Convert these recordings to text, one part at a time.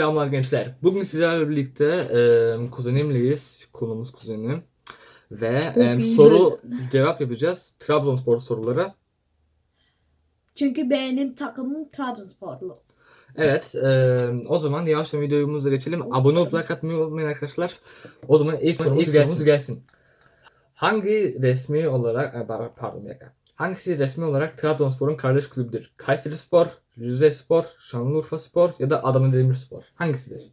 Selamlar gençler. Bugün sizlerle birlikte e, kuzenimleyiz. Konumuz kuzenim. Ve Çok e, iyi soru cevap yapacağız. Trabzonspor soruları. Çünkü benim takımım Trabzonsporlu. Evet. e, o zaman yavaştan videomuza geçelim. Abone olup like atmayı unutmayın arkadaşlar. O zaman ilk sorumuz ilk gelsin. gelsin. Hangi resmi olarak e, par- pardon bir dakika. Hangisi resmi olarak Trabzonspor'un kardeş kulübüdür? Kayseri Spor, Rize Spor, Şanlıurfa Spor ya da Adana Demirspor? Hangisidir?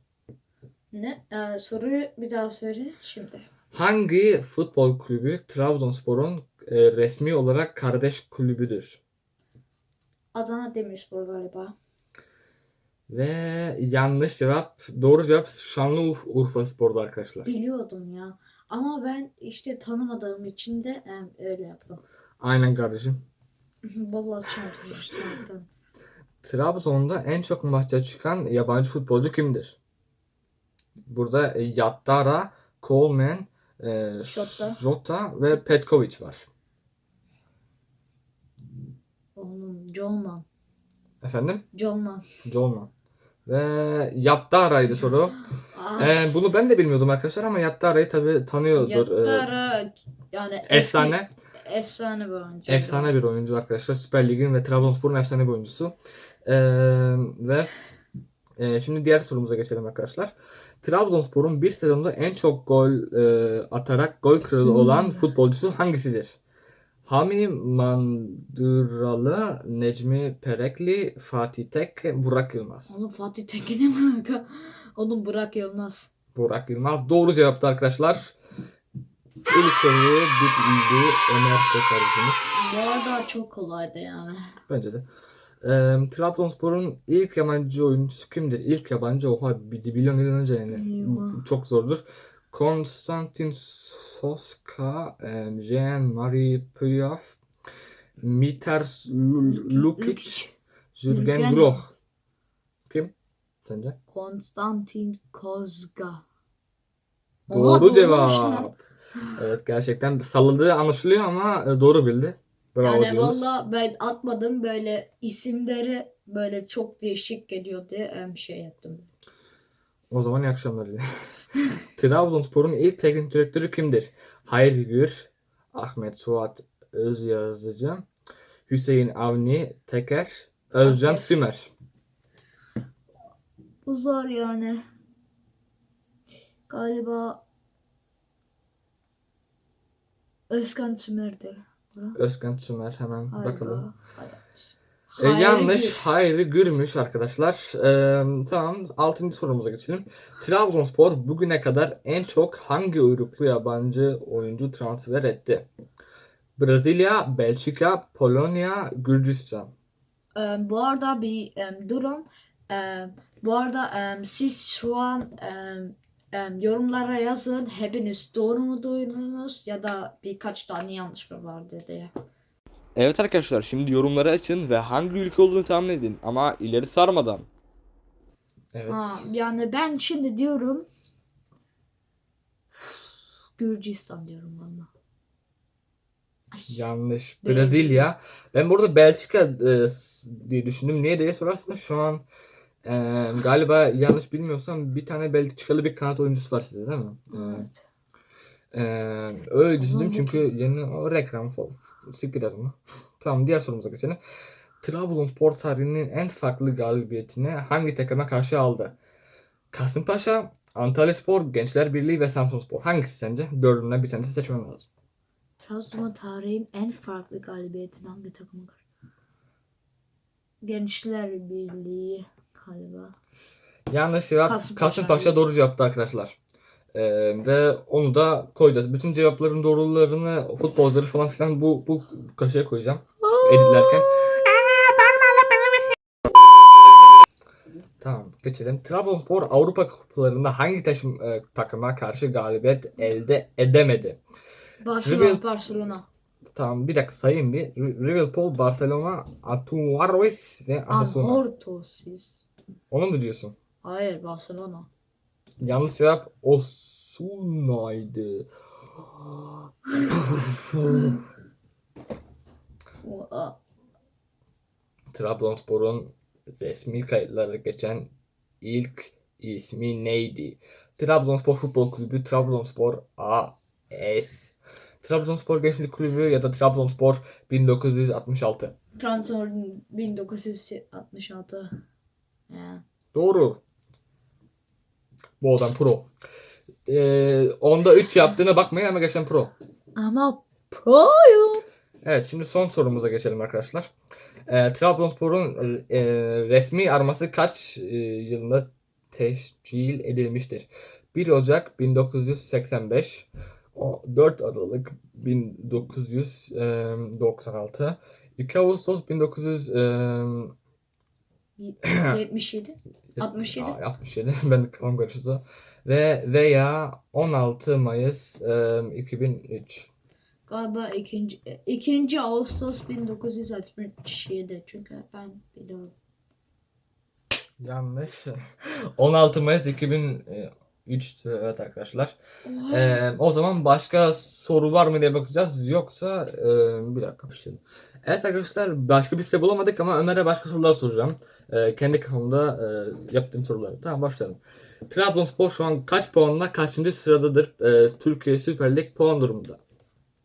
Ne? Ee, soruyu bir daha söyle şimdi. Hangi futbol kulübü Trabzonspor'un e, resmi olarak kardeş kulübüdür? Adana Demirspor galiba. Ve yanlış cevap, doğru cevap Şanlıurfa Spor'du arkadaşlar. Biliyordum ya. Ama ben işte tanımadığım için de e, öyle yaptım. Aynen kardeşim. Vallahi çarpmış zaten. Trabzon'da en çok maça çıkan yabancı futbolcu kimdir? Burada e, Yattara, Coleman, e, Jota. Jota ve Petkovic var. Oğlum Jolman. Efendim? Jolman. Jolman. Ve Yattara'ydı soru. Ah, E, bunu ben de bilmiyordum arkadaşlar ama Yattara'yı tabii tanıyordur. E, Yattara yani efsane. efsane bir oyuncu. Efsane bir oyuncu arkadaşlar. Süper Lig'in ve Trabzonspor'un efsane bir oyuncusu. Ee, ve e, şimdi diğer sorumuza geçelim arkadaşlar. Trabzonspor'un bir sezonda en çok gol e, atarak gol kralı olan Hmm. futbolcusu hangisidir? Hami Mandıralı, Necmi Perekli, Fatih Tekke, Burak Yılmaz. Oğlum Fatih Tekin'e mi? Oğlum Burak Yılmaz. Burak Yılmaz doğru cevaptı arkadaşlar. İlk soruyu bildi Ömer kardeşimiz. Bu arada çok kolaydı yani. Bence de. Eee Trabzonspor'un ilk yabancı oyuncusu kimdir? İlk yabancı oha bir milyon yıl önce yani. Eyvah. Çok zordur. Konstantin Soska, eee, Jean-Marie Puyaf, Mitar Lukic, Jürgen Jürgen. Groh. Kim? Sence? Konstantin Kozga. Doğru cevap. lan. Evet gerçekten salladığı anlaşılıyor ama e, doğru bildi. Bravo Yani diyoruz. valla ben atmadım böyle isimleri böyle çok değişik geliyor diye em, şey yaptım. O zaman iyi akşamlar. Trabzonspor'un ilk teknik direktörü kimdir? Hayri Gür, Ahmet Suat Özyazıcı, Hüseyin Avni Teker, Özcan Ahmet. Sümer. Bu zor yani. Galiba Özkan Sümer'di. Özkan Sümer hemen Galiba. bakalım. Hayır. E, Hayır, yanlış. Gür. Hayri Gür'müş arkadaşlar. E, tamam. Altıncı sorumuza geçelim. Trabzonspor bugüne kadar en çok hangi uyruklu yabancı oyuncu transfer etti? Brezilya, Belçika, Polonya, Gürcistan. Em, bu arada bir em, durum. Em, bu arada em, siz şu an em, yorumlara yazın. Hepiniz doğru mu duydunuz ya da birkaç tane yanlış mı vardı diye. Evet arkadaşlar şimdi yorumları açın ve hangi ülke olduğunu tahmin edin ama ileri sarmadan. Evet. Ha, yani ben şimdi diyorum Gürcistan diyorum valla. Yanlış. Brezilya. Ben burada Belçika e, diye düşündüm. Niye diye sorarsanız şu an e, galiba yanlış bilmiyorsam bir tane Belçikalı bir kanat oyuncusu var sizde değil mi? Evet. e, öyle düşündüm çünkü yeni o reklam falan. Siktir onu. Tamam diğer sorumuza geçelim. Trabzonspor tarihinin en farklı galibiyetini hangi takıma karşı aldı? Kasımpaşa, Antalyaspor, Gençler Birliği ve Samsunspor. Hangisi sence? Dördünden bir tanesi seçmen lazım. Trabzon tarihin en farklı galibiyetini hangi takıma karşı? Gençler Birliği galiba. Yanlış cevap Kasımpaşa. Kasımpaşa doğru cevaptı arkadaşlar. Ee, ve onu da koyacağız. Bütün cevapların doğrularını futbolcuları falan filan bu bu köşeye koyacağım editlerken. Tamam geçelim. Trabzonspor Avrupa kupalarında hangi taşım, e, takıma karşı galibiyet elde edemedi? Barcelona, Rivel- Barcelona. Tamam bir dakika sayayım bir. R- Liverpool, Barcelona, Atuarois ve Osasuna. Anhortosis. Onu mu diyorsun? Hayır Barcelona. Yanlış cevap Osuna'ydı. Trabzonspor'un resmi kayıtlara geçen ilk ismi neydi? Trabzonspor Futbol Kulübü, Trabzonspor AS. Trabzonspor Gençlik Kulübü ya da Trabzonspor 1966. Trabzon 1966. Ya. Doğru. Bu adam pro. Ee, onda 3 yaptığına bakmayın ama geçen pro. Ama proyum. Evet şimdi son sorumuza geçelim arkadaşlar. Ee, Trabzonspor'un e, resmi arması kaç e, yılında teşkil edilmiştir? 1 Ocak 1985, o 4 Aralık 1996, 2 Ağustos 1900 e, 77. 67. Aa, 67 ben de kafam karıştı. Ve veya 16 Mayıs e, 2003. Galiba ikinci, ikinci Ağustos 1967. Çünkü ben biliyorum. Yanlış. 16 Mayıs 2003'tü evet arkadaşlar. Oha. Ee, o zaman başka soru var mı diye bakacağız. Yoksa e, bir dakika bir şey. Evet arkadaşlar başka bir site bulamadık ama Ömer'e başka sorular soracağım. Ee, kendi kafamda e, yaptığım soruları. Tamam başlayalım. Trabzonspor şu an kaç puanla kaçıncı sıradadır e, Türkiye Süper Lig puan durumunda?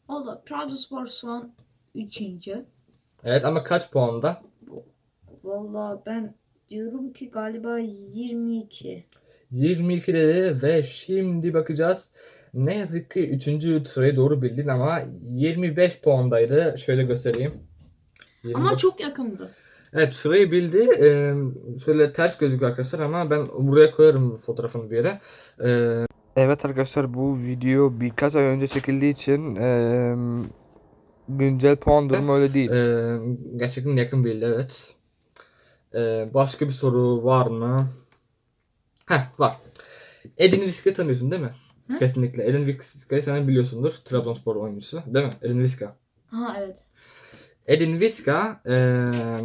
Oldu. Trabzonspor şu an üçüncü. Evet ama kaç puanda? Valla ben diyorum ki galiba 22. 22 dedi ve şimdi bakacağız. Ne yazık ki 3. sırayı doğru bildin ama 25 puandaydı. Şöyle göstereyim. Ama 25. çok yakındı. Evet sırayı bildi. Ee, şöyle ters gözüküyor arkadaşlar ama ben buraya koyarım fotoğrafını bir yere. Ee, evet arkadaşlar bu video birkaç ay önce çekildiği için ee, güncel puan durumu öyle değil. Ee, gerçekten yakın bildi evet. Ee, başka bir soru var mı? Heh var. Edin Viska'yı tanıyorsun değil mi? Hı? Kesinlikle. Edin Viska'yı sen biliyorsundur. Trabzonspor oyuncusu değil mi? Edin Viska. Ha evet. Edin Viska eee,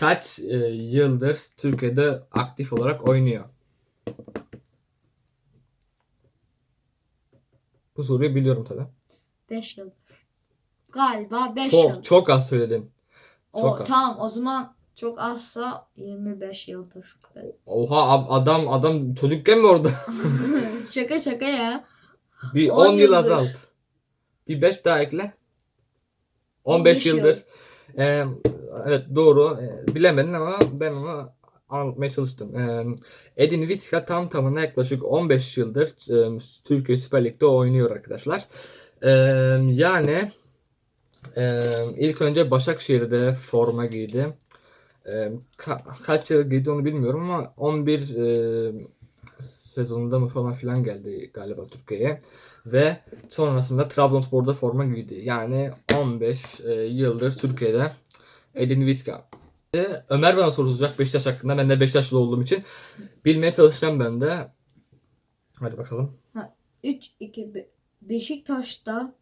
kaç e, yıldır Türkiye'de aktif olarak oynuyor? Bu soruyu biliyorum tabii. 5 yıl. Galiba 5 Çok yıl. çok az söyledin. O, çok az. tamam o zaman çok azsa 25 yıldır. Oha ab- adam adam çocukken mi orada? şaka şaka ya. Bir 10 10 yıl yıldır. azalt. Bir 5 daha ekle. 15 15 yıl. yıldır. Ee, evet doğru. Ee, bilemedin ama ben onu anlatmaya çalıştım. Ee, Edin Viska tam tamına yaklaşık 15 yıldır e, Türkiye Süper Lig'de oynuyor arkadaşlar. Ee, yani e, ilk önce Başakşehir'de forma giydi. Ee, ka- kaç yıl giydi onu bilmiyorum ama 11 e, sezonunda mı falan filan geldi galiba Türkiye'ye. Ve sonrasında Trabzonspor'da forma giydi. Yani 15 e, yıldır Türkiye'de Edin Viska. E, Ömer bana soru soracak Beşiktaş hakkında. Ben de Beşiktaşlı olduğum için bilmeye çalışacağım ben de. Hadi bakalım. 3 2 Beşiktaş'ta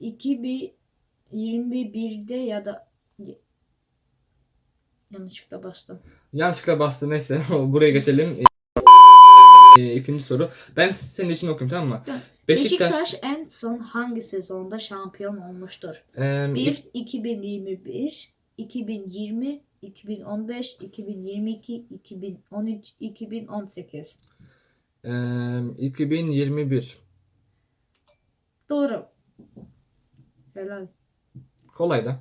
2021'de ya da yanlışlıkla bastım. Yanlışlıkla bastı neyse buraya geçelim. E, ikinci soru. Ben senin için okuyayım tamam mı? Beşiktaş, Beşiktaş en son hangi sezonda şampiyon olmuştur? e, 1 2021, 2020, 2015, 2022, 2013, 2018. e, 2021. Doğru. Helal. Kolay da.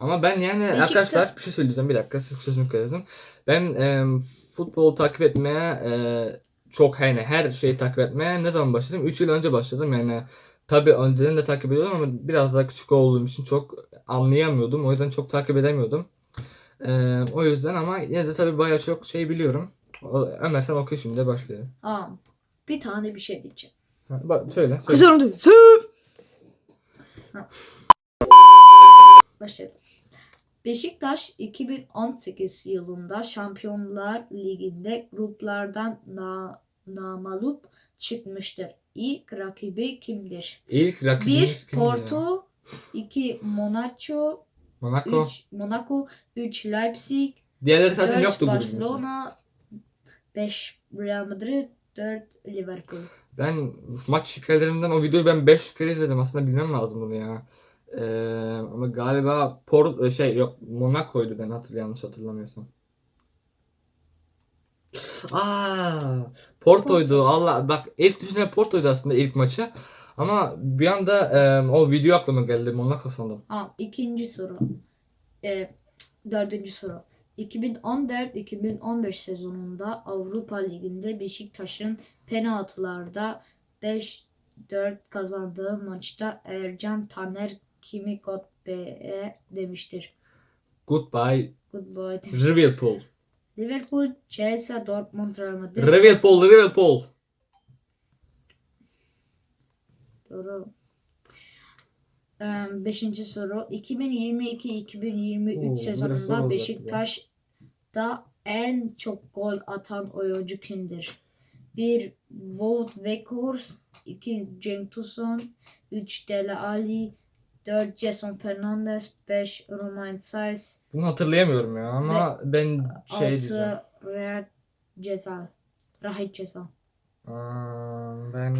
Ama ben yani Beşiktaş- arkadaşlar bir şey söyleyeceğim bir dakika siz sözümü kestim. Ben e, futbol takip etmeye e, çok yani her şeyi takip etmeye ne zaman başladım? 3 yıl önce başladım yani. Tabii önceden de takip ediyordum ama biraz daha küçük olduğum için çok anlayamıyordum. O yüzden çok takip edemiyordum. E, o yüzden ama yine de tabii bayağı çok şey biliyorum. Ömer sen oku şimdi başlayalım. Aa, bir tane bir şey diyeceğim. Ha, Bak, söyle. söyle. Kızardı. Başladı. Beşiktaş 2018 yılında Şampiyonlar Ligi'nde gruplardan na namalup çıkmıştır. İlk rakibi kimdir? İlk 1 rakibimiz kimdi ya? Porto, 2 Monaco, Monaco. 3 Monaco, 3 Leipzig, Diğerleri zaten 4 yoktu grubumuzda. Barcelona, 5 Real Madrid, 4 Liverpool. Ben maç hikayelerinden o videoyu ben 5 kere izledim. Aslında bilmem lazım bunu ya. Ee, ama galiba Por şey yok Monaco'ydu ben hatırlı hatırlamıyorsam. Aa, Porto'ydu. Allah bak ilk düşünen Porto'ydu aslında ilk maçı. Ama bir anda e, o video aklıma geldi. Monaco sandım. Aa, ikinci soru. Ee, dördüncü soru. 2014-2015 sezonunda Avrupa Ligi'nde Beşiktaş'ın penaltılarda 5-4 kazandığı maçta Ercan Taner kimi God be demiştir. Goodbye Goodbye. Liverpool. Liverpool, Chelsea, Dortmund, Real Madrid. Liverpool, Liverpool. Doğru. Ee, Beşinci soru. 2022-2023 Oo, biraz zor sezonunda Beşiktaş'ta en çok gol atan oyuncu kimdir? 1. Wout Weghorst 2. Cenk Tosun 3. Dele Ali 4. Jason Fernandes 5. Romain Saiz Bunu hatırlayamıyorum ya ama ben şey diyeceğim. 6. Riyad Ceza Rahit Ceza Aa, ben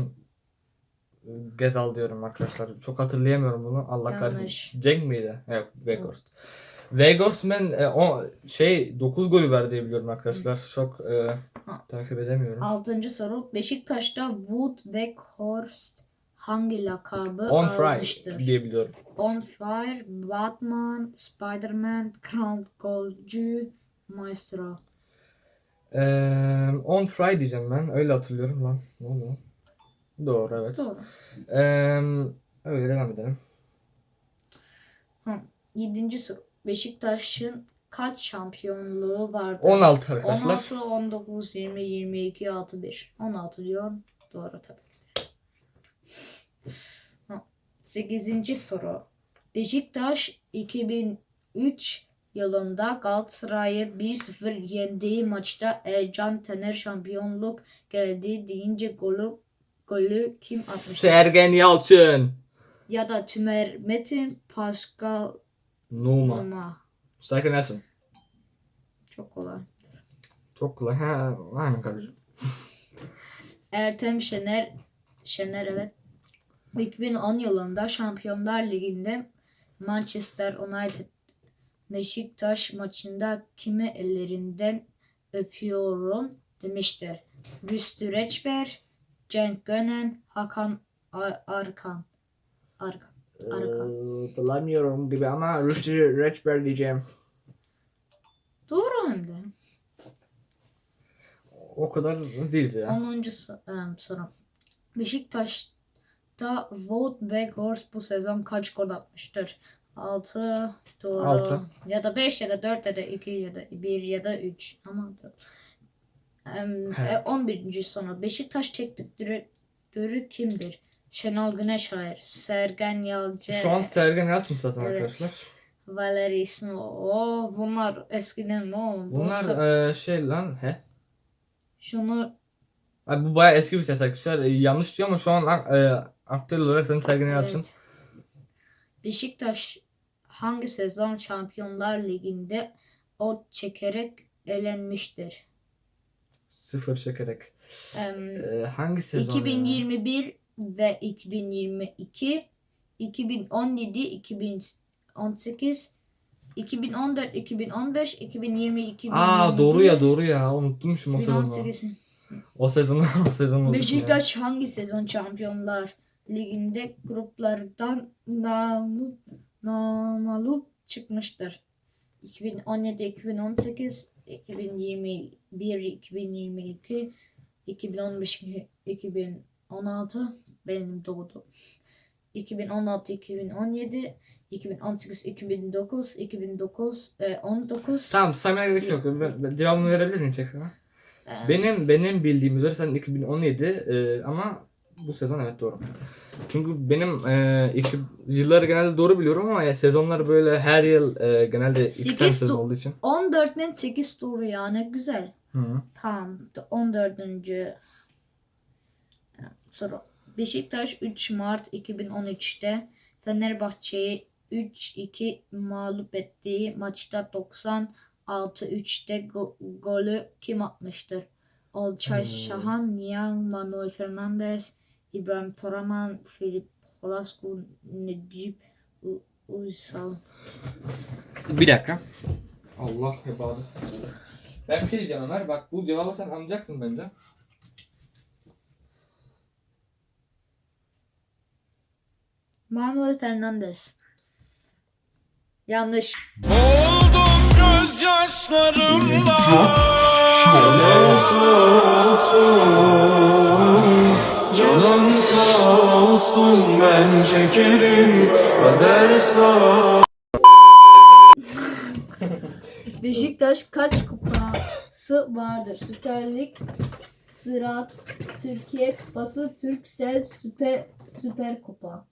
Gezal diyorum arkadaşlar. Çok hatırlayamıyorum bunu. Allah Yanlış. kahretsin. Cenk miydi? Evet, Weghorst. Weghorst ben e, o şey 9 golü verdi diye biliyorum arkadaşlar. Çok e, takip edemiyorum. Altıncı soru. Beşiktaş'ta Wout Weghorst hangi lakabı On almıştır? diye biliyorum. On Fire, Batman, Spider-Man, Kral Golcü, Maestro. Ee, on Fry diyeceğim ben. Öyle hatırlıyorum lan. Ne oldu? lan? Doğru evet. Doğru. Ee, öyle devam edelim. Yedinci soru. Beşiktaş'ın kaç şampiyonluğu vardır? 16 arkadaşlar. 16, 19, 20, 22, 6, 1. 16 diyor. Doğru tabii. 8. soru. Beşiktaş 2003 yılında Galatasaray'ı 1-0 yendiği maçta Ercan Tener şampiyonluk geldi deyince golü, golü kim atmıştı? Sergen Yalçın. Ya da Tümer Metin Pascal Numa. Numa. Sergen Yalçın. Çok kolay. Çok kolay. Ha, aynen kardeşim. Ertem Şener. Şener evet. 2010 yılında Şampiyonlar Ligi'nde Manchester United Beşiktaş maçında kimi ellerinden öpüyorum demiştir. Rüstü Reçber, Cenk Gönen, Hakan Arkan. Arkan. Arkan. Ee, bulamıyorum gibi ama Rüştü Reçber diyeceğim. Doğru hem de. O kadar değil ya. 10. so- em, Beşiktaş'ta Wout Weghorst bu sezon kaç gol atmıştır? 6 doğru. Altı. Ya da 5 ya da 4 ya da 2 ya da 1 ya da 3. Ama dört. Em, He. e, 11. soru. Beşiktaş teknik kimdir? Şenol Güneşayır, Sergen Yalçın, Şu an Sergen Yalçın zaten Evet. arkadaşlar. Valeri İsmo. Oh, bunlar eskiden ne oğlum? Bu Bunlar ta- e, şey lan he. Şunu Abi bu bayağı eski bir test arkadaşlar. E, yanlış diyor ama şu an e, aktüel olarak Sergen Yalçın. Evet. Beşiktaş hangi sezon Şampiyonlar Ligi'nde ot çekerek elenmiştir? Sıfır çekerek. Em, E, hangi sezon? ya? 2021 ve 2022, 2017, 2018, 2014, 2015, 2020, 2021. Aa doğru ya doğru ya. Unutmuşum o sezonu. 2018. O sezonu o sezonu unuttum ya. Beşiktaş hangi sezon Şampiyonlar Ligi'nde gruplardan namup, namalup çıkmıştır? 2017, 2018, 2021, 2022, 2015, 2016 benim doğdu. 2016, 2017, 2018, 2009, 2009, e, 19. Tamam saymaya gerek yok. Ben- ben Devamını verebilir miyim tekrar? e, Benim benim bildiğim üzere sen 2017 e, ama bu sezon evet doğru. Çünkü benim e, iki, yılları genelde doğru biliyorum ama ya, sezonlar böyle her yıl e, genelde iki tane sezon olduğu için. 14'ten 8 doğru yani güzel. Hı. Tamam. 14. soru. Beşiktaş 3 Mart 2013'te Fenerbahçe'yi 3-2 mağlup ettiği maçta 96-3'te go- golü kim atmıştır? Olcay Hmm. Şahan, Niang, Manuel Fernandes, İbrahim Toraman, Filip Holasku, Necip U- Uysal. Bir dakika. Allah ibadet. Ben bir şey diyeceğim Ömer. Bak bu cevabı sen anlayacaksın bence. Manuel Fernandes. Yanlış. Oldum gözyaşlarımla Canım sağ Canım sağ olsun Ben çekerim Kader sağ Beşiktaş kaç kupası vardır? Süper Lig, Sırat, Türkiye Kupası, Türksel Süper Süper Kupa.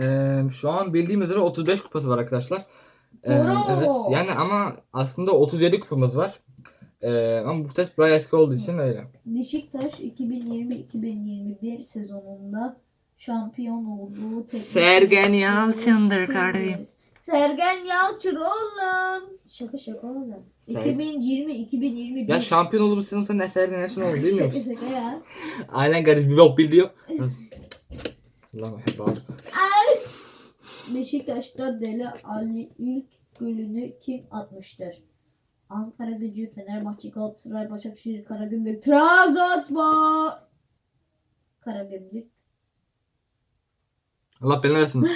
Ee, şu an bildiğim üzere 35 kupası var arkadaşlar. Ee, Bravo. evet. Yani ama aslında 37 kupamız var. Ee, ama bu test bayağı eski olduğu için öyle. Beşiktaş 2020-2021 sezonunda şampiyon olduğu teknik Sergen Yalçın'dır kardeşim. Sergen Yalçın oğlum. Şaka şaka oğlum. Ser- 2020-2021. Ya şampiyon olduğumuz sezon sen Sergen Yalçın oldu değil Şaka mi? şaka ya. Aynen kardeş bir bok bildi yok. Lan hep. Beşiktaş'ta Dele Ali ilk golünü kim atmıştır? Ankara Gücü, Fenerbahçe, Galatasaray, Başakşehir, Karagümrük, Trabzonspor. Karagümrük. Allah belanı versin.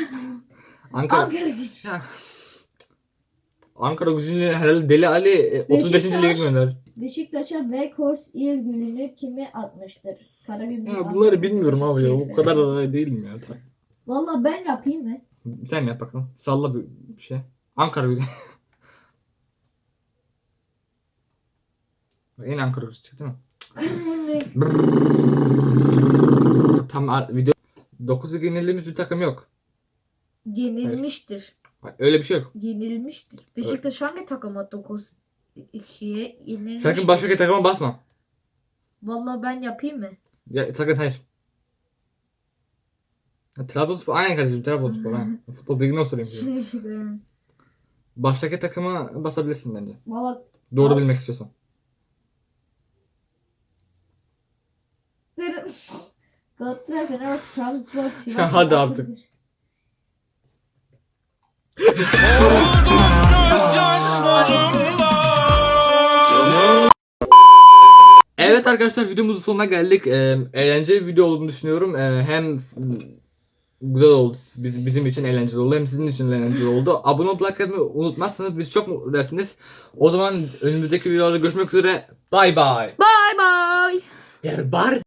Ankara. Ankara Gücü. Ankara gücünü herhalde Deli Ali e, 35. lige gönder. Beşiktaş'a Weghorst ilk golünü kime atmıştır? Karagümrük. Ya bunları bilmiyorum abi ya. Bu kadar da değilim ya. Valla ben yapayım mı? Sen yap bakalım. Salla bir, bir şey. Ankara gücü. Yine Ankara gücü çıktı mı? Tam ar- video 9 yenildiğimiz bir takım yok. Yenilmiştir. Bak, Öyle bir şey yok. Yenilmiştir. Beşiktaş hangi takıma 9 2'ye yenilmiştir? Sakın başka takıma basma. Valla ben yapayım mı? Ya, sakın hayır. Ya, Trabzonspor aynen kardeşim Trabzonspor ha. Futbol bilgini sorayım size. Şaka şaka. Baştaki takıma basabilirsin bence. Valla Doğru bilmek istiyorsan. Galatasaray, Fenerbahçe, Trabzonspor, Sivas. Hadi artık. Evet arkadaşlar videomuzun sonuna geldik. Ee, eğlenceli bir video olduğunu düşünüyorum. Ee, hem güzel oldu biz, bizim için eğlenceli oldu hem sizin için eğlenceli oldu. Abone olup like atmayı unutmazsanız biz çok mutlu edersiniz. O zaman önümüzdeki videolarda görüşmek üzere. Bye bye. Bye bye. Herbar